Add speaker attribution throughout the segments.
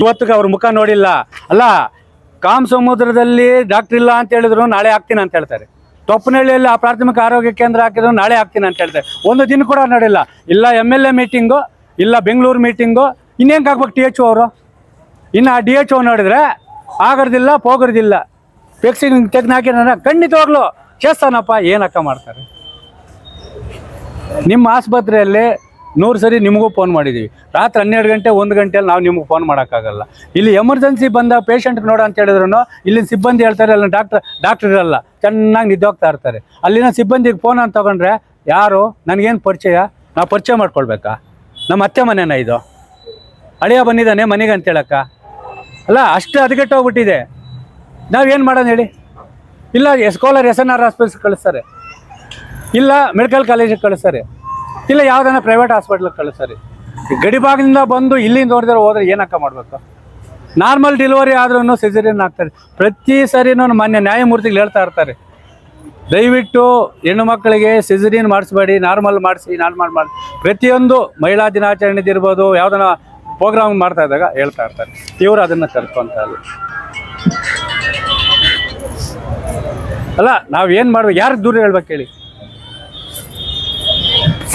Speaker 1: ಇವತ್ತಿಗೆ ಅವ್ರ ಮುಖ ನೋಡಿಲ್ಲ. ಅಲ್ಲ, ಕಾಮ ಸಮುದ್ರದಲ್ಲಿ ಡಾಕ್ಟರ್ ಇಲ್ಲ ಅಂತ ಹೇಳಿದ್ರು ನಾಳೆ ಹಾಕ್ತೀನಿ ಅಂತ ಹೇಳ್ತಾರೆ. ತೊಪ್ಪನಹಳ್ಳಿಯಲ್ಲಿ ಆ ಪ್ರಾಥಮಿಕ ಆರೋಗ್ಯ ಕೇಂದ್ರ ಹಾಕಿದ್ರು ನಾಳೆ ಹಾಕ್ತೀನಿ ಅಂತ ಹೇಳ್ತಾರೆ. ಒಂದು ದಿನ ಕೂಡ ನೋಡಿಲ್ಲ. ಇಲ್ಲ ಎಂ ಎಲ್ ಎ ಮೀಟಿಂಗು ಇಲ್ಲ ಬೆಂಗಳೂರು ಮೀಟಿಂಗು ಇನ್ನೇನು ಆಗ್ಬೇಕು ಟಿ ಎಚ್ ಒ ಅವರು? ಇನ್ನು ಆ ಡಿ ಎಚ್ ಒ ನೋಡಿದ್ರೆ ಆಗೋದಿಲ್ಲ ಹೋಗೋದಿಲ್ಲ ಪೆಕ್ಸಿಂಗ್ ತೆಗ್ದು ಹಾಕಿದ್ರೆ ಖಂಡಿತವಾಗ್ಲು ಚೇಸ್ತಾನಪ್ಪ ಏನಕ್ಕ ಮಾಡ್ತಾರೆ? ನಿಮ್ಮ ಆಸ್ಪತ್ರೆಯಲ್ಲಿ ನೂರು ಸರಿ ನಿಮಗೂ ಫೋನ್ ಮಾಡಿದ್ದೀವಿ ರಾತ್ರಿ ಹನ್ನೆರಡು ಗಂಟೆ, ಒಂದು ಗಂಟೆಯಲ್ಲಿ ನಾವು ನಿಮಗೆ ಫೋನ್ ಮಾಡೋಕ್ಕಾಗಲ್ಲ. ಇಲ್ಲಿ ಎಮರ್ಜೆನ್ಸಿ ಬಂದ ಪೇಷಂಟ್ಗೆ ನೋಡು ಅಂತ ಹೇಳಿದ್ರು ಇಲ್ಲಿನ ಸಿಬ್ಬಂದಿ ಹೇಳ್ತಾರೆ ಅಲ್ಲಿ ಡಾಕ್ಟರ್ ಡಾಕ್ಟರ್ ಇರಲ್ಲ. ಚೆನ್ನಾಗಿ ನಿದ್ದೋಗ್ತಾ ಇರ್ತಾರೆ. ಅಲ್ಲಿನ ಸಿಬ್ಬಂದಿಗೆ ಫೋನ್ ಅಂತ ತಗೊಂಡ್ರೆ, ಯಾರು? ನನಗೇನು ಪರಿಚಯ? ನಾವು ಪರಿಚಯ ಮಾಡ್ಕೊಳ್ಬೇಕಾ? ನಮ್ಮ ಅತ್ತೆ ಮನೆನ ಇದು. ಅಳಿಯ ಬಂದಿದ್ದಾನೆ ಮನೆಗೆ ಅಂತ ಹೇಳಕ್ಕ. ಅಲ್ಲ, ಅಷ್ಟು ಹದಗೆಟ್ಟೋಗ್ಬಿಟ್ಟಿದೆ ನಾವೇನು ಮಾಡೋಣ ಹೇಳಿ? ಇಲ್ಲ S Kolar S N R hospitals ಕಳಿಸ್ತಾರೆ. ಇಲ್ಲ ಮೆಡಿಕಲ್ ಕಾಲೇಜಿಗೆ ಕಳಿಸ್ತಾರೆ. ಇಲ್ಲ, ಯಾವ್ದಾನ ಪ್ರೈವೇಟ್ ಹಾಸ್ಪಿಟ್ಲಿಗೆ ಕಳಿಸ್ತಾರೆ ಈ ಗಡಿಭಾಗದಿಂದ ಬಂದು ಇಲ್ಲಿಂದ ನೋಡಿದ್ರೆ ಹೋದ್ರೆ ಏನಕ್ಕ ಮಾಡಬೇಕು? ನಾರ್ಮಲ್ ಡೆಲಿವರಿ ಆದ್ರೂ ಸಿಜರಿಯನ್ ಆಗ್ತಾರೆ ಪ್ರತಿ ಸರಿನೂ ಮಾನ್ಯ ನ್ಯಾಯಮೂರ್ತಿಗಳು ಹೇಳ್ತಾ ಇರ್ತಾರೆ. ದಯವಿಟ್ಟು ಹೆಣ್ಣು ಮಕ್ಕಳಿಗೆ ಸಿಜರಿಯನ್ ಮಾಡಿಸ್ಬೇಡಿ ನಾರ್ಮಲ್ ಮಾಡಿಸಿ ನಾರ್ಮಲ್ ಮಾಡಿ. ಪ್ರತಿಯೊಂದು ಮಹಿಳಾ ದಿನಾಚರಣೆ ಇರ್ಬೋದು, ಯಾವ್ದನ ಪ್ರೋಗ್ರಾಮ್ ಮಾಡ್ತಾ ಇದ್ದಾಗ ಹೇಳ್ತಾ ಇರ್ತಾರೆ. ಇವರು ಅದನ್ನು ಇಲ್ಲ ಅಲ್ಲ ನಾವೇನು ಮಾಡ್ಬೇಕು? ಯಾರು ದೂರ ಹೇಳ್ಬೇಕು ಹೇಳಿ?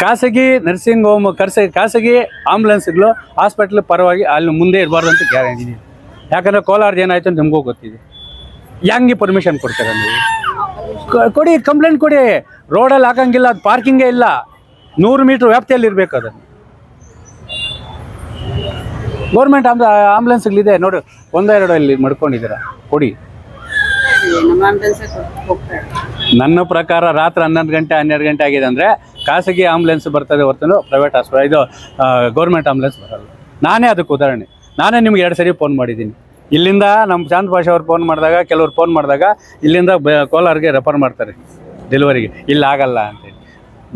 Speaker 1: ಖಾಸಗಿ ನರ್ಸಿಂಗ್ ಹೋಮ್ ಕರ್ಸ ಖಾಸಗಿ ಆಂಬುಲೆನ್ಸ್ಗಳು ಹಾಸ್ಪಿಟ್ಲ್ ಪರವಾಗಿ ಅಲ್ಲಿ ಮುಂದೆ ಇರಬಾರ್ದು ಅಂತ ಗ್ಯಾರಂಟಿ ಇದೆ. ಯಾಕಂದರೆ ಕೋಲಾರದ ಏನಾಯ್ತು ಅಂತ ನಮಗೂ ಗೊತ್ತಿದೆ. ಹೆಂಗೆ ಪರ್ಮಿಷನ್ ಕೊಡ್ತಾರೆ ನೀವು? ಕೊಡಿ ಕಂಪ್ಲೇಂಟ್ ಕೊಡಿ. ರೋಡಲ್ಲಿ ಹಾಕಂಗಿಲ್ಲ ಅದು ಪಾರ್ಕಿಂಗೇ ಇಲ್ಲ. ನೂರು ಮೀಟ್ರ್ ವ್ಯಾಪ್ತಿಯಲ್ಲಿ ಇರಬೇಕು ಅದನ್ನು. ಗೌರ್ಮೆಂಟ್ ಆಂಬ್ ಆಂಬುಲೆನ್ಸ್ಗಳಿದೆ ನೋಡಿ ಒಂದೆರಡು ಇಲ್ಲಿ ಮಡ್ಕೊಂಡಿದ್ದೀರಾ? ಕೊಡಿ. ನನ್ನ ಪ್ರಕಾರ ರಾತ್ರಿ ಹನ್ನೊಂದು ಗಂಟೆ ಹನ್ನೆರಡು ಗಂಟೆ ಆಗಿದೆ ಅಂದರೆ ಖಾಸಗಿ ಆಂಬುಲೆನ್ಸ್ ಬರ್ತದೆ ಹೊರತು ಪ್ರೈವೇಟ್ ಆಸ್ಪತ್ರೆ ಇದು ಗೌರ್ಮೆಂಟ್ ಆಂಬುಲೆನ್ಸ್ ಬರಲ್ಲ. ನಾನೇ ಅದಕ್ಕೆ ಉದಾಹರಣೆ. ನಾನೇ ನಿಮ್ಗೆ ಎರಡು ಸರಿ ಫೋನ್ ಮಾಡಿದ್ದೀನಿ. ಇಲ್ಲಿಂದ ನಮ್ಮ ಚಾಂದ್ ಭಾಷೆ ಅವ್ರು ಫೋನ್ ಮಾಡಿದಾಗ, ಕೆಲವ್ರು ಫೋನ್ ಮಾಡಿದಾಗ ಇಲ್ಲಿಂದ ಕೋಲಾರ್ಗೆ ರೆಫರ್ ಮಾಡ್ತಾರೆ ಡೆಲಿವರಿಗೆ ಇಲ್ಲಿ ಆಗಲ್ಲ ಅಂತೇಳಿ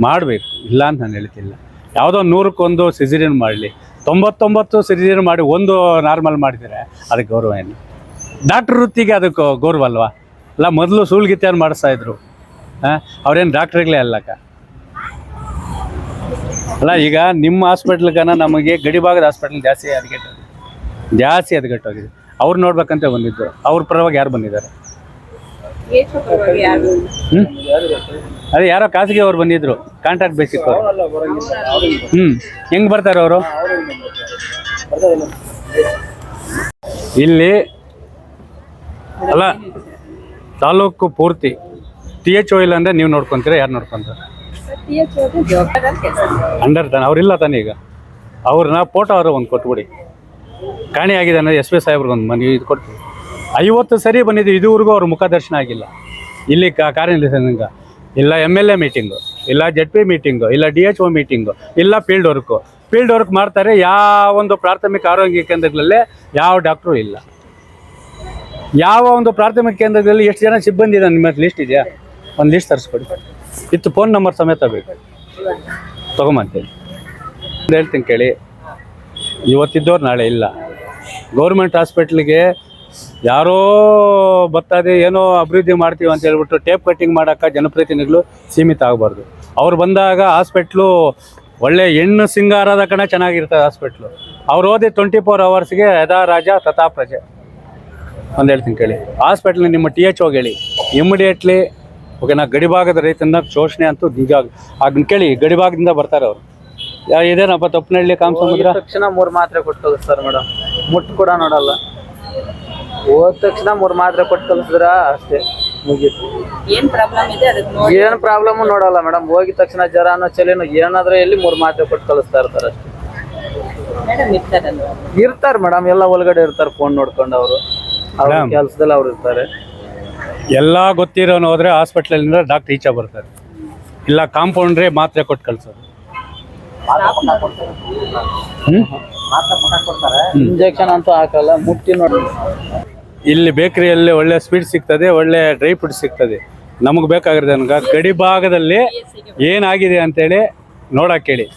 Speaker 1: ಮಾಡಬೇಕು. ಇಲ್ಲ ಅಂತ ನಾನು ಹೇಳ್ತಿಲ್ಲ. ಯಾವುದೋ ನೂರಕ್ಕೊಂದು ಸಿಜರಿನ್ ಮಾಡಲಿ. ತೊಂಬತ್ತೊಂಬತ್ತು ಸಿಜರಿನ್ ಮಾಡಿ ಒಂದು ನಾರ್ಮಲ್ ಮಾಡಿದರೆ ಅದಕ್ಕೆ ಗೌರವ ಏನು? ಡಾಕ್ಟ್ರ್ ವೃತ್ತಿಗೆ ಅದಕ್ಕೆ ಗೌರವ ಅಲ್ವಾ? ಅಲ್ಲ, ಮೊದಲು ಸುಳ್ಗಿತ್ಯಾನ್ ಮಾಡಿಸ್ತಾ ಇದ್ರು. ಹಾಂ ಅವ್ರೇನು ಡಾಕ್ಟ್ರಿಗಳೇ ಅಲ್ಲಕ್ಕ? ಅಲ್ಲ, ಈಗ ನಿಮ್ಮ ಹಾಸ್ಪಿಟ್ಲ್ಗನ ನಮಗೆ ಗಡಿಭಾಗದ ಹಾಸ್ಪಿಟ್ಲ್ ಜಾಸ್ತಿ ಹದಗೆಟ್ಟೋಗಿದೆ ಜಾಸ್ತಿ ಹದಗೆಟ್ಟೋಗಿದೆ ಅವ್ರು ನೋಡ್ಬೇಕಂತ ಬಂದಿದ್ದು ಅವ್ರ ಪರವಾಗಿ ಯಾರು ಬಂದಿದ್ದಾರೆ? ಹ್ಞೂ ಅದೇ ಯಾರೋ ಖಾಸಗಿ ಅವ್ರು ಬಂದಿದ್ರು. ಕಾಂಟ್ರಾಕ್ಟ್ ಬೇಸಿಕ್ ಹ್ಞೂ ಹೆಂಗೆ ಬರ್ತಾರೆ ಅವರು? ಇಲ್ಲಿ ಅಲ್ಲ, ತಾಲೂಕು ಪೂರ್ತಿ ಟಿ ಎಚ್ ಓ ಇಲ್ಲ ಅಂದರೆ ನೀವು ನೋಡ್ಕೊಂತೀರಾ, ಯಾರು ನೋಡ್ಕೊಂತಾರೆ? ಅಂಡರ್ ತಾನೆ ಅವ್ರಿಲ್ಲ ತಾನೆ ಈಗ. ಅವ್ರನ್ನ ಫೋಟೋ ಅವರು ಒಂದು ಕೊಟ್ಬಿಡಿ. ಕಾಣಿಯಾಗಿದೆ ಅನ್ನೋದು ಎಸ್ ಪಿ ಸಾಹೇಬ್ರಿಗೆ ಒಂದು ಮನೆ ಇದು ಕೊಟ್ಟು ಐವತ್ತು ಸರಿ ಬಂದಿದ್ದು ಇದುವರೆಗೂ ಅವ್ರ ಮುಖ ದರ್ಶನ ಆಗಿಲ್ಲ. ಇಲ್ಲಿ ಕಾ- ಕಾರ್ಯನಿರ್ವಹಿಸಿದಂಗ ಇಲ್ಲ ಎಂ ಎಲ್ ಎ ಮೀಟಿಂಗು ಇಲ್ಲ ಜೆಡ್ ಪಿ ಮೀಟಿಂಗು ಇಲ್ಲ ಡಿ ಎಚ್ ಒ ಮೀಟಿಂಗು ಇಲ್ಲ ಫೀಲ್ಡ್ ವರ್ಕು ಫೀಲ್ಡ್ ವರ್ಕ್ ಮಾಡ್ತಾರೆ, ಯಾವ ಒಂದು ಪ್ರಾಥಮಿಕ ಆರೋಗ್ಯ ಕೇಂದ್ರಗಳಲ್ಲೇ ಯಾವ ಡಾಕ್ಟ್ರು ಇಲ್ಲ. ಯಾವ ಒಂದು ಪ್ರಾಥಮಿಕ ಕೇಂದ್ರದಲ್ಲಿ ಎಷ್ಟು ಜನ ಸಿಬ್ಬಂದಿ ಇದೆ? ನಿಮ್ಮ ಲಿಸ್ಟ್ ಇದೆಯಾ? ಒಂದು ಲಿಸ್ಟ್ ತರಿಸ್ಕೊಡಿ. ಇತ್ತು ಫೋನ್ ನಂಬರ್ ಸಮೇತ ಬೇಕು. ತೊಗೊಂಬಂತೇಳಿ ಒಂದು ಹೇಳ್ತೀನಿ ಕೇಳಿ. ಇವತ್ತಿದ್ದವ್ರು ನಾಳೆ ಇಲ್ಲ. ಗೌರ್ಮೆಂಟ್ ಹಾಸ್ಪಿಟ್ಲಿಗೆ ಯಾರೋ ಬರ್ತದೆ ಏನೋ ಅಭಿವೃದ್ಧಿ ಮಾಡ್ತೀವಿ ಅಂತ ಹೇಳ್ಬಿಟ್ಟು ಟೇಪ್ ಕಟ್ಟಿಂಗ್ ಮಾಡೋಕ್ಕೆ ಜನಪ್ರತಿನಿಧಿಗಳು ಸೀಮಿತ ಆಗಬಾರ್ದು. ಅವ್ರು ಬಂದಾಗ ಹಾಸ್ಪಿಟ್ಲು ಒಳ್ಳೆ ಹೆಣ್ಣು ಸಿಂಗಾರದ ಕಣ ಚೆನ್ನಾಗಿರ್ತದೆ ಹಾಸ್ಪಿಟ್ಲು. ಅವ್ರು ಓದಿ ಟ್ವೆಂಟಿ ಫೋರ್ ಅವರ್ಸ್ಗೆ ಯಥಾ ರಾಜ ತಥಾ ಪ್ರಜೆ. ಒಂದು ಹೇಳ್ತೀನಿ ಕೇಳಿ. ಹಾಸ್ಪಿಟ್ಲಿಗೆ ನಿಮ್ಮ ಟಿ ಎಚ್ ಹೋಗಿ ಹೇಳಿ. ಇಮಿಡಿಯೇಟ್ಲಿ ಓಕೆನಾ ಗಡಿಭಾಗದ ರೈತನ ಶೋಷಣೆ ಅಂತೂ ನಿಜ ಅದನ್ನ ಕೇಳಿ ಗಡಿಭಾಗದಿಂದ ಬರ್ತಾರೆ ಅವರು. ಯಾ- ಇದೇನಪ್ಪ ತಪ್ಪನಹಳ್ಳಿ ಕಾಮಸಮುದ್ರ
Speaker 2: ತಕ್ಷಣ ಮೂರ್ ಮಾತ್ರೆ ಕೊಟ್ಟು ಕಳಿಸ್ತಾರೆ ಮೇಡಮ್ ಮುಟ್ಟು ಕೂಡ ನೋಡಲ್ಲ. ಹೋದ ತಕ್ಷಣ ಮೂರ್ ಮಾತ್ರೆ ಕೊಟ್ಟು ಕಳಿಸಿದ್ರ ಅಷ್ಟೇ ಮುಗೀತು.
Speaker 3: ಏನ್ ಪ್ರಾಬ್ಲಮ್ ಇದೆ? ಅದಕ್ಕೆ ನೋಡಿ.
Speaker 2: ಏನ್ ಪ್ರಾಬ್ಲಮ್ ನೋಡಲ್ಲ ಮೇಡಮ್ ಹೋಗಿದ ತಕ್ಷಣ ಜ್ವರನೋ ಚಲಿನೋ ಏನಾದ್ರೂ ಎಲ್ಲಿ ಮೂರ್ ಮಾತ್ರೆ ಕೊಟ್ಟು ಕಳಿಸ್ತಾ ಇರ್ತಾರೆ ಅಷ್ಟೇ. ಇರ್ತಾರೆ ಮೇಡಮ್ ಎಲ್ಲ ಒಳಗಡೆ ಇರ್ತಾರೆ ಫೋನ್ ನೋಡ್ಕೊಂಡು ಅವರು. ಅವ್ರ. ಕೆಲ್ಸದಲ್ಲಿ ಅವ್ರು ಇರ್ತಾರೆ.
Speaker 1: ಎಲ್ಲ ಗೊತ್ತಿರೋನು ಹೋದರೆ ಹಾಸ್ಪಿಟ್ಲಿಂದ ಡಾಕ್ಟರ್ ಈಚೆ ಬರ್ತಾರೆ. ಇಲ್ಲ ಕಾಂಪೌಂಡ್ರೇ ಮಾತ್ರೆ ಕೊಟ್ಟು ಕಳ್ಸೋದು?
Speaker 2: ಇಂಜೆಕ್ಷನ್ ಅಂತೂ ಹಾಕಲ್ಲ ಮುಟ್ಟಿ ನೋಡಿ.
Speaker 1: ಇಲ್ಲಿ ಬೇಕರಿಯಲ್ಲಿ ಒಳ್ಳೆ ಸ್ವೀಟ್ ಸಿಗ್ತದೆ ಒಳ್ಳೆ ಡ್ರೈ ಫ್ರೂಟ್ ಸಿಗ್ತದೆ. ನಮಗೆ ಬೇಕಾಗಿರೋದು ನನಗೆ ಗಡಿ ಭಾಗದಲ್ಲಿ ಏನಾಗಿದೆ ಅಂತೇಳಿ ನೋಡಕ್ಕೆ ಹೇಳಿ.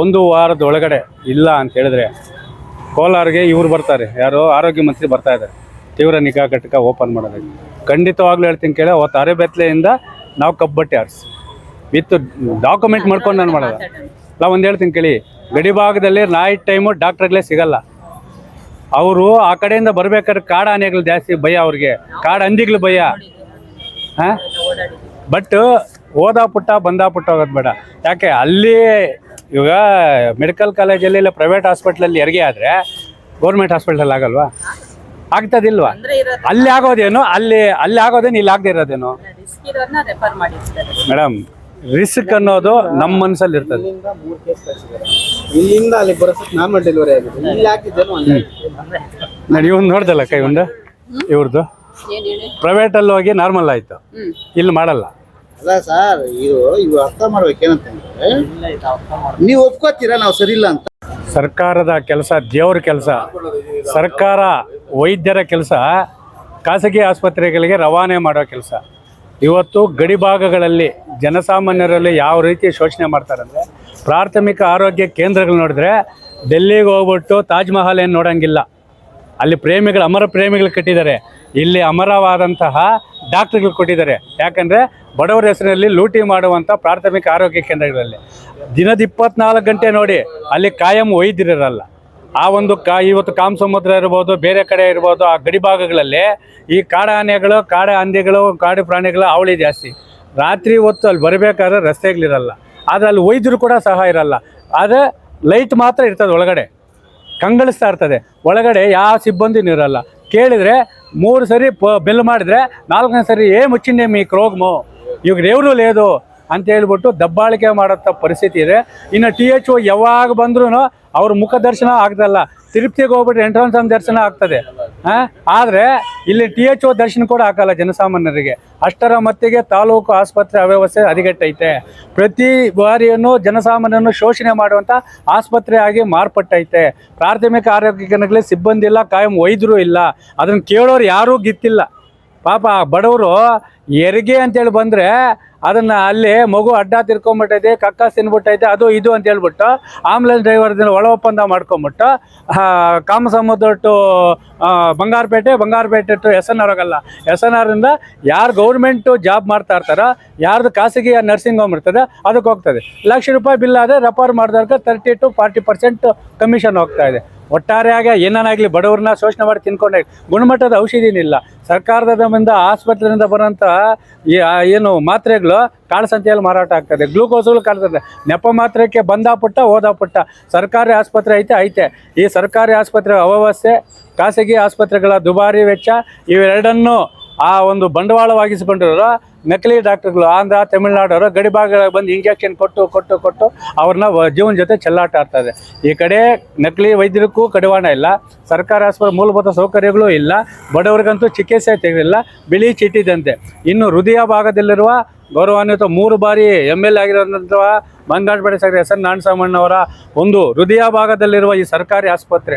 Speaker 1: ಒಂದು ವಾರದ ಒಳಗಡೆ ಇಲ್ಲ ಅಂತ ಹೇಳಿದ್ರೆ ಕೋಲಾರ್ಗೆ ಇವ್ರು ಬರ್ತಾರೆ ಯಾರು ಆರೋಗ್ಯ ಮಂತ್ರಿ ಬರ್ತಾ ಇದ್ದಾರೆ. ತೀವ್ರ ನಿಗಾ ಘಟಕ ಓಪನ್ ಮಾಡೋದಕ್ಕೆ. ಖಂಡಿತವಾಗ್ಲೂ ಹೇಳ್ತೀನಿ ಕೇಳಿ, ಅವತ್ತು ಅರೆಬೆತ್ತಲೆಯಿಂದ ನಾವು ಕಬ್ಬಟ್ಟಿ ಆರಿಸಿ. ವಿತ್ ಡಾಕ್ಯುಮೆಂಟ್ ಮಾಡ್ಕೊಂಡು ನಾನು ಮಾಡೋದು. ಅಲ್ಲ, ಒಂದು ಹೇಳ್ತೀನಿ ಕೇಳಿ, ಗಡಿ ಭಾಗದಲ್ಲಿ ನೈಟ್ ಟೈಮು ಡಾಕ್ಟ್ರ್ಗಳೇ ಸಿಗಲ್ಲ. ಅವರು ಆ ಕಡೆಯಿಂದ ಬರ್ಬೇಕಾದ್ರೆ ಕಾಡು ಆನೆಗಳು ಜಾಸ್ತಿ ಭಯ ಅವ್ರಿಗೆ. ಕಾಡು ಅಂದಿಗಳು ಭಯ. ಹಾಂ? ಬಟ್ ಓದಾ ಪುಟ್ಟ, ಬಂದಾ ಪುಟ್ಟ ಹೋಗೋದು ಬೇಡ. ಯಾಕೆ, ಅಲ್ಲಿ ಇವಾಗ ಮೆಡಿಕಲ್ ಕಾಲೇಜಲ್ಲಿ ಇಲ್ಲ ಪ್ರೈವೇಟ್ ಹಾಸ್ಪಿಟ್ಲಲ್ಲಿ ಹೆರಿಗೆ ಆದರೆ ಗೌರ್ಮೆಂಟ್ ಹಾಸ್ಪಿಟ್ಲಲ್ಲಿ ಆಗಲ್ವಾ? ಆಗ್ತದಿಲ್ವಾ? ಅಲ್ಲಿ ಆಗೋದೇನು? ಅಲ್ಲಿ ಅಲ್ಲಿ ಆಗೋದೇನು ಇಲ್ಲಿ ಆಗದೆ ಇರೋದೇನು? ಮೇಡಮ್ ರಿಸ್ಕ್ ಅನ್ನೋದು ನಮ್ಮ ಮನಸ್ಸಲ್ಲಿ ಇರ್ತದೆ.
Speaker 4: ಇಲ್ಲಿಂದ ಅಲ್ಲಿ ಬರೋಸಕ್ಕೆ ನಾರ್ಮಲ್ ಡೆಲಿವರಿ ಆಗಿದೆ. ಇಲ್ಲಿ
Speaker 1: ನಾನು ಇವ್ನು ನೋಡ್ದಲ್ಲ ಕೈ ಉಂಡ? ಇವ್ರದ್ದು
Speaker 3: ಪ್ರೈವೇಟ್ ಅಲ್ಲಿ
Speaker 1: ಪ್ರೈವೇಟಲ್ಲಿ ಹೋಗಿ ನಾರ್ಮಲ್ ಆಯಿತು. ಇಲ್ಲಿ ಮಾಡಲ್ಲ.
Speaker 4: ಅಲ್ಲ ಸರ್ ಇದು ಇವು ಅರ್ಥ ಮಾಡ್ಬೇಕೇನಂತಂದ್ರೆ ನೀವು ಒಪ್ಕೋತೀರಾ ನಾವು ಸರಿ ಇಲ್ಲ ಅಂತ?
Speaker 1: ಸರ್ಕಾರದ ಕೆಲಸ ದೇವ್ರ ಕೆಲಸ. ಸರ್ಕಾರ ವೈದ್ಯರ ಕೆಲಸ ಖಾಸಗಿ ಆಸ್ಪತ್ರೆಗಳಿಗೆ ರವಾನೆ ಮಾಡೋ ಕೆಲಸ. ಇವತ್ತು ಗಡಿಭಾಗಗಳಲ್ಲಿ ಜನಸಾಮಾನ್ಯರಲ್ಲಿ ಯಾವ ರೀತಿ ಶೋಷಣೆ ಮಾಡ್ತಾರಂದರೆ ಪ್ರಾಥಮಿಕ ಆರೋಗ್ಯ ಕೇಂದ್ರಗಳು ನೋಡಿದ್ರೆ ಡೆಲ್ಲಿಗೆ ಹೋಗ್ಬಿಟ್ಟು ತಾಜ್ ಮಹಲ್ ಏನು ನೋಡೋಂಗಿಲ್ಲ. ಅಲ್ಲಿ ಪ್ರೇಮಿಗಳು ಅಮರ ಪ್ರೇಮಿಗಳು ಕಟ್ಟಿದ್ದಾರೆ. ಇಲ್ಲಿ ಅಮರವಾದಂತಹ ಡಾಕ್ಟ್ರುಗಳು ಕೊಟ್ಟಿದ್ದಾರೆ. ಯಾಕಂದರೆ ಬಡವರ ಹೆಸರಿನಲ್ಲಿ ಲೂಟಿ ಮಾಡುವಂಥ ಪ್ರಾಥಮಿಕ ಆರೋಗ್ಯ ಕೇಂದ್ರಗಳಲ್ಲಿ. ದಿನದ ಇಪ್ಪತ್ನಾಲ್ಕು ಗಂಟೆ ನೋಡಿ, ಅಲ್ಲಿ ಕಾಯಂ ವೈದ್ಯರಿರಲ್ಲ ಆ ಒಂದು ಕಾ, ಇವತ್ತು ಕಾಮ ಸಮುದ್ರ ಇರ್ಬೋದು, ಬೇರೆ ಕಡೆ ಇರ್ಬೋದು, ಆ ಗಡಿ ಭಾಗಗಳಲ್ಲಿ ಈ ಕಾಡ ಆನೆಗಳು, ಕಾಡ ಹಂದಿಗಳು, ಕಾಡು ಪ್ರಾಣಿಗಳು ಅವಳಿ ಜಾಸ್ತಿ. ರಾತ್ರಿ ಹೊತ್ತು ಅಲ್ಲಿ ಬರಬೇಕಾದ್ರೆ ರಸ್ತೆಗಳಿರಲ್ಲ ಆದರೆ ಅಲ್ಲಿ ವೈದ್ಯರು ಕೂಡ ಸಹ ಇರಲ್ಲ. ಆದರೆ ಲೈಟ್ ಮಾತ್ರ ಇರ್ತದೆ ಒಳಗಡೆ. ಕಂಗಳಿಸ್ತಾ ಇರ್ತದೆ. ಒಳಗಡೆ ಯಾವ ಸಿಬ್ಬಂದಿನೂ ಇರಲ್ಲ. ಕೇಳಿದರೆ ಮೂರು ಸರಿ ಪ, ಬೆಲ್ ಮಾಡಿದ್ರೆ ನಾಲ್ಕನೇ ಸರಿ ಏ ಮುಚ್ಚಿಂಡೆ ಮೀ ಕ್ರೋಗ್ಮು? ಇವಾಗ ದೇವರು ಲೇದು ಅಂತ ಹೇಳ್ಬಿಟ್ಟು ದಬ್ಬಾಳಿಕೆ ಮಾಡೋಂಥ ಪರಿಸ್ಥಿತಿ ಇದೆ. ಇನ್ನು ಟಿ ಎಚ್ ಒ ಯಾವಾಗ ಬಂದ್ರೂ ಅವ್ರ ಮುಖ ದರ್ಶನ ಆಗ್ದಲ್ಲ. ತಿರುಪ್ತಿಗೆ ಹೋಗ್ಬಿಟ್ಟು ಎಂಟ್ರನ್ಸ್ ದರ್ಶನ ಆಗ್ತದೆ. ಆದರೆ ಇಲ್ಲಿ ಟಿ ಎಚ್ ಒ ದರ್ಶನ ಕೂಡ ಹಾಕಲ್ಲ ಜನಸಾಮಾನ್ಯರಿಗೆ. ಅಷ್ಟರ ಮತ್ತಿಗೆ ತಾಲೂಕು ಆಸ್ಪತ್ರೆ ಅವ್ಯವಸ್ಥೆ ಹದಿಗೆಟ್ಟೈತೆ. ಪ್ರತಿ ಬಾರಿಯನ್ನು ಜನಸಾಮಾನ್ಯರನ್ನು ಶೋಷಣೆ ಮಾಡುವಂಥ ಆಸ್ಪತ್ರೆ ಆಗಿ ಮಾರ್ಪಟ್ಟೈತೆ. ಪ್ರಾಥಮಿಕ ಆರೋಗ್ಯ ಕೇಂದ್ರಗಳಲ್ಲಿ ಸಿಬ್ಬಂದಿ ಇಲ್ಲ, ಕಾಯಂ ವೈದ್ಯರು ಇಲ್ಲ. ಅದನ್ನು ಕೇಳೋರು ಯಾರೂ ಗಿತ್ತಿಲ್ಲ. ಪಾಪ ಬಡವರು ಹೆರಿಗೆ ಅಂತೇಳಿ ಬಂದರೆ ಅದನ್ನು ಅಲ್ಲಿ ಮಗು ಅಡ್ಡ ತಿರ್ಕೊಂಡ್ಬಿಟ್ಟೈತೆ ಕಕ್ಕ ತಿನ್ಬಿಟ್ಟೈತೆ, ಅದು ಇದು ಅಂತ ಹೇಳ್ಬಿಟ್ಟು ಆಂಬುಲೆನ್ಸ್ ಡ್ರೈವರ್ದಿಂದ ಒಳ ಒಪ್ಪಂದ ಮಾಡ್ಕೊಂಬಿಟ್ಟು Kamasamudra to Bangarapet Bangarapet to S N R ಹೋಗಲ್ಲ ಎಸ್ ಎನ್ ಆರಿಂದ ಯಾರು ಗೌರ್ಮೆಂಟು ಜಾಬ್ ಮಾಡ್ತಾ ಇರ್ತಾರೋ, ಯಾರ್ದು ಖಾಸಗಿ ನರ್ಸಿಂಗ್ ಹೋಮ್ ಇರ್ತದೆ, ಅದಕ್ಕೆ ಹೋಗ್ತದೆ. ಲಕ್ಷ ರೂಪಾಯಿ ಬಿಲ್ ಆದರೆ refer ಮಾಡಿದವ್ರಿಗೆ thirty to forty percent commission ಹೋಗ್ತಾ ಇದೆ. ಒಟ್ಟಾರೆಯಾಗಿ ಏನಾನಾಗಲಿ ಬಡವ್ರನ್ನ ಶೋಷಣೆ ಮಾಡಿ ತಿನ್ಕೊಂಡೆ. ಗುಣಮಟ್ಟದ ಔಷಧಿನಿಲ್ಲ. ಸರ್ಕಾರದಿಂದ ಆಸ್ಪತ್ರೆಯಿಂದ ಬರೋಂಥ ಏನು ಮಾತ್ರೆಗಳು ಕಾಳಸಂತೆಯಲ್ಲಿ ಮಾರಾಟ ಆಗ್ತದೆ. ಗ್ಲೂಕೋಸ್ಗಳು ಕಾಣ್ತದೆ ನೆಪ ಮಾತ್ರೆಗೆ ಬಂದ ಪುಟ್ಟ, ಹೋದ ಪುಟ್ಟ. ಸರ್ಕಾರಿ ಆಸ್ಪತ್ರೆ ಐತೆ ಐತೆ. ಈ ಸರ್ಕಾರಿ ಆಸ್ಪತ್ರೆ ಅವ್ಯವಸ್ಥೆ ಖಾಸಗಿ ಆಸ್ಪತ್ರೆಗಳ ದುಬಾರಿ ವೆಚ್ಚ ಇವೆರಡನ್ನೂ ಆ ಒಂದು ಬಂಡವಾಳವಾಗಿಸಿಕೊಂಡಿರೋ ನಕಲಿ ಡಾಕ್ಟರ್ಗಳು, ಆಂಧ್ರ, ತಮಿಳುನಾಡವರು ಗಡಿ ಭಾಗ ಬಂದು ಇಂಜೆಕ್ಷನ್ ಕೊಟ್ಟು ಕೊಟ್ಟು ಕೊಟ್ಟು ಅವ್ರನ್ನ ಜೀವನ ಜೊತೆ ಚೆಲ್ಲಾಟ ಆಡ್ತಾರೆ ಈ ಕಡೆ ನಕಲಿ ವೈದ್ಯರಿಗೂ ಕಡಿವಾಣ ಇಲ್ಲ, ಸರ್ಕಾರಿ ಆಸ್ಪತ್ರೆ ಮೂಲಭೂತ ಸೌಕರ್ಯಗಳು ಇಲ್ಲ, ಬಡವರಿಗಂತೂ ಚಿಕಿತ್ಸೆ ತೆಗೆದಿಲ್ಲ, ಬಿಳಿ ಚೀಟಿದಂತೆ. ಇನ್ನು ಹೃದಯ ಭಾಗದಲ್ಲಿರುವ ಗೌರವಾನ್ವಿತ ಮೂರು ಬಾರಿ ಎಂ ಎಲ್ ನಂತರ ಬಂಗಾರಪೇಟೆ ಸಾಗರ ಎಸ್ ಎನ್ ನಾರಾಯಣಸ್ವಾಮಣ್ಣವರ ಒಂದು ಹೃದಯ ಭಾಗದಲ್ಲಿರುವ ಈ ಸರ್ಕಾರಿ ಆಸ್ಪತ್ರೆ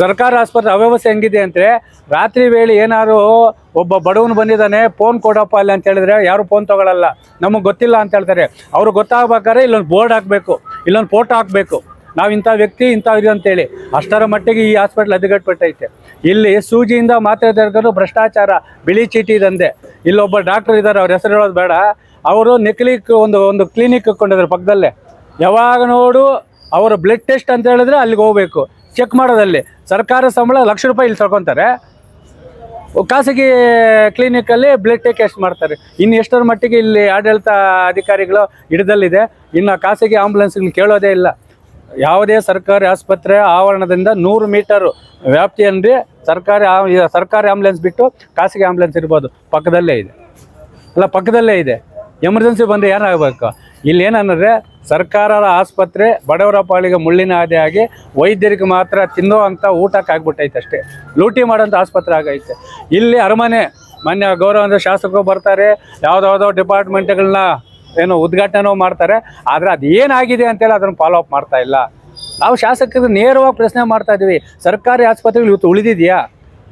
Speaker 1: ಸರ್ಕಾರಿ ಆಸ್ಪತ್ರೆ ಅವ್ಯವಸ್ಥೆ ಹೆಂಗಿದೆ ಅಂದರೆ ರಾತ್ರಿ ವೇಳೆ ಏನಾದ್ರು ಒಬ್ಬ ಬಡವನು ಬಂದಿದ್ದಾನೆ ಫೋನ್ ಕೊಡಪ್ಪ ಅಲ್ಲಿ ಅಂತ ಹೇಳಿದ್ರೆ ಯಾರು ಫೋನ್ ತೊಗೊಳಲ್ಲ. ನಮಗೆ ಗೊತ್ತಿಲ್ಲ ಅಂತ ಹೇಳ್ತಾರೆ. ಅವ್ರು ಗೊತ್ತಾಗ್ಬೇಕಾದ್ರೆ ಇಲ್ಲೊಂದು ಬೋರ್ಡ್ ಹಾಕಬೇಕು, ಇಲ್ಲೊಂದು ಫೋಟೋ ಹಾಕಬೇಕು. ನಾವು ಇಂಥ ವ್ಯಕ್ತಿ, ಇಂಥ ಇದು ಅಂತೇಳಿ. ಅಷ್ಟರ ಮಟ್ಟಿಗೆ ಈ ಹಾಸ್ಪಿಟ್ಲ್ ಹದಗೆಟ್ಬಿಟ್ಟೈತೆ. ಇಲ್ಲಿ ಸೂಜಿಯಿಂದ ಮಾತ್ರೆ ತೆಗೆದ್ರು ಭ್ರಷ್ಟಾಚಾರ, ಬಿಳಿ ಚೀಟಿ ಇದಂದೆ ಇಲ್ಲೊಬ್ಬ ಡಾಕ್ಟರ್ ಇದ್ದಾರೆ, ಅವ್ರ ಹೆಸರು ಹೇಳೋದು ಬೇಡ. ಅವರು ನೆಕ್ಲಿಕ್ ಒಂದು ಒಂದು ಕ್ಲಿನಿಕ್ ಕೊಂಡಿದ್ರು ಪಕ್ಕದಲ್ಲೇ. ಯಾವಾಗ ನೋಡು, ಅವರ ಬ್ಲಡ್ ಟೆಸ್ಟ್ ಅಂತ ಹೇಳಿದ್ರೆ ಅಲ್ಲಿಗೆ ಹೋಗ್ಬೇಕು. ಚೆಕ್ ಮಾಡೋದಲ್ಲಿ ಸರ್ಕಾರ ಸಂಬಳ ಲಕ್ಷ ರೂಪಾಯಿ ಇಲ್ಲಿ ತಗೊಂತಾರೆ. ಖಾಸಗಿ ಕ್ಲಿನಿಕಲ್ಲಿ ಬ್ಲಡ್ ಟೆಸ್ಟ್ ಮಾಡ್ತಾರೆ. ಇನ್ನು ಎಷ್ಟರ ಮಟ್ಟಿಗೆ ಇಲ್ಲಿ ಆಡಳಿತ ಅಧಿಕಾರಿಗಳು ಹಿಡಿದಲ್ಲಿದೆ, ಇನ್ನು ಖಾಸಗಿ ಆಂಬುಲೆನ್ಸ್ಗಳು ಕೇಳೋದೇ ಇಲ್ಲ. ಯಾವುದೇ ಸರ್ಕಾರಿ ಆಸ್ಪತ್ರೆ ಆವರಣದಿಂದ ನೂರು ಮೀಟರು ವ್ಯಾಪ್ತಿಯಲ್ಲಿ ಸರ್ಕಾರಿ ಸರ್ಕಾರಿ ಆಂಬುಲೆನ್ಸ್ ಬಿಟ್ಟು ಖಾಸಗಿ ಆಂಬುಲೆನ್ಸ್ ಇರ್ಬೋದು. ಪಕ್ಕದಲ್ಲೇ ಇದೆ. ಅಲ್ಲ, ಪಕ್ಕದಲ್ಲೇ ಇದೆ. ಎಮರ್ಜೆನ್ಸಿ ಬಂದರೆ ಏನಾಗಬೇಕು? ಇಲ್ಲಿ ಏನಂದರೆ ಸರ್ಕಾರದ ಆಸ್ಪತ್ರೆ ಬಡವರ ಪಾಳಿಗೆ ಮುಳ್ಳಿನ ಆಗಿ ವೈದ್ಯರಿಗೆ ಮಾತ್ರ ತಿನ್ನೋ ಅಂಥ ಊಟಕ್ಕೆ ಆಗ್ಬಿಟ್ಟೈತೆ ಅಷ್ಟೇ. ಲೂಟಿ ಮಾಡೋಂಥ ಆಸ್ಪತ್ರೆ ಆಗೈತೆ. ಇಲ್ಲಿ ಅರಮನೆ, ಮಾನ್ಯ ಗೌರವ ಶಾಸಕರು ಬರ್ತಾರೆ, ಯಾವುದಾವುದೋ ಡಿಪಾರ್ಟ್ಮೆಂಟ್ಗಳನ್ನ ಏನು ಉದ್ಘಾಟನೆ ಮಾಡ್ತಾರೆ, ಆದರೆ ಅದು ಏನಾಗಿದೆ ಅಂತೇಳಿ ಅದನ್ನು ಫಾಲೋ ಅಪ್ ಮಾಡ್ತಾ ಇಲ್ಲ. ನಾವು ಶಾಸಕರು ನೇರವಾಗಿ ಪ್ರಶ್ನೆ ಮಾಡ್ತಾ ಇದ್ದೀವಿ, ಸರ್ಕಾರಿ ಆಸ್ಪತ್ರೆಗಳು ಇವತ್ತು ಉಳಿದಿದೆಯಾ?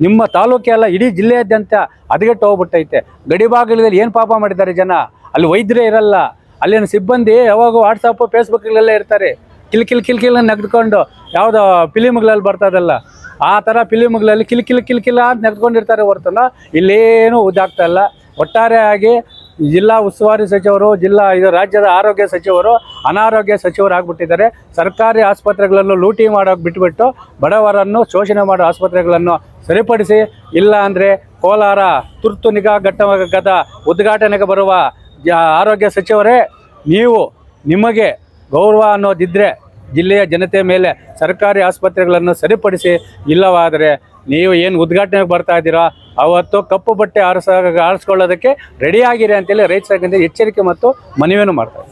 Speaker 1: ನಿಮ್ಮ ತಾಲೂಕೆಲ್ಲ ಇಡೀ ಜಿಲ್ಲೆಯಾದ್ಯಂತ ಹದಗೆಟ್ಟು ಹೋಗ್ಬಿಟ್ಟೈತೆ. ಗಡಿ ಭಾಗದಲ್ಲಿ ಏನು ಪಾಪ ಮಾಡಿದ್ದಾರೆ ಜನ? ಅಲ್ಲಿ ವೈದ್ಯರೇ ಇರಲ್ಲ. ಅಲ್ಲಿನ ಸಿಬ್ಬಂದಿ ಯಾವಾಗ ವಾಟ್ಸಪ್ ಫೇಸ್ಬುಕ್ಗಳೆಲ್ಲ ಇರ್ತಾರೆ. ಕಿಲ್ ಕಿಲ್ ಕಿಲ್ ಕಿಲ್ ನೆಗೆದುಕೊಂಡು ಯಾವುದೋ ಫಿಲಿಮ್ಗಳಲ್ಲಿ ಬರ್ತದಲ್ಲ ಆ ಥರ ಫಿಲಿಮ್ಗಳಲ್ಲಿ ಕಿಲ್ ಕಿಲ್ ಕಿಲ್ ಕಿಲ್ ಅಂತ ನೆಗೆದುಕೊಂಡಿರ್ತಾರೆ ಹೊರತಲ್ಲ, ಇಲ್ಲೇನೂ ಉದ್ದಾಗ್ತಾ ಇಲ್ಲ. ಒಟ್ಟಾರೆಯಾಗಿ ಜಿಲ್ಲಾ ಉಸ್ತುವಾರಿ ಸಚಿವರು, ಜಿಲ್ಲಾ ಇದು ರಾಜ್ಯದ ಆರೋಗ್ಯ ಸಚಿವರು ಅನಾರೋಗ್ಯ ಸಚಿವರು ಆಗಿಬಿಟ್ಟಿದ್ದಾರೆ. ಸರ್ಕಾರಿ ಆಸ್ಪತ್ರೆಗಳನ್ನು ಲೂಟಿ ಮಾಡೋಕೆ ಬಿಟ್ಬಿಟ್ಟು ಬಡವರನ್ನು ಶೋಷಣೆ ಮಾಡೋ ಆಸ್ಪತ್ರೆಗಳನ್ನು ಸರಿಪಡಿಸಿ, ಇಲ್ಲ ಅಂದರೆ ಕೋಲಾರ ತುರ್ತು ನಿಗಾ ಘಟ್ಟದ ಉದ್ಘಾಟನೆಗೆ ಬರುವ ಆರೋಗ್ಯ ಸಚಿವರೇ, ನೀವು ನಿಮಗೆ ಗೌರವ ಅನ್ನೋದಿದ್ದರೆ ಜಿಲ್ಲೆಯ ಜನತೆ ಮೇಲೆ ಸರ್ಕಾರಿ ಆಸ್ಪತ್ರೆಗಳನ್ನು ಸರಿಪಡಿಸಿ ಇಲ್ಲವಾದರೆ ನೀವು ಏನು ಉದ್ಘಾಟನೆಗೆ ಬರ್ತಾ ಇದ್ದೀರಾ? ಅವತ್ತು ಕಪ್ಪು ಬಟ್ಟೆ ಆರಿಸ, ಆರಿಸ್ಕೊಳ್ಳೋದಕ್ಕೆ ರೆಡಿಯಾಗಿರಿ ಅಂತೇಳಿ ರೈತ ಸಂಘದಿಂದ ಎಚ್ಚರಿಕೆ ಮತ್ತು ಮನವಿಯನ್ನು ಮಾಡ್ತಾರೆ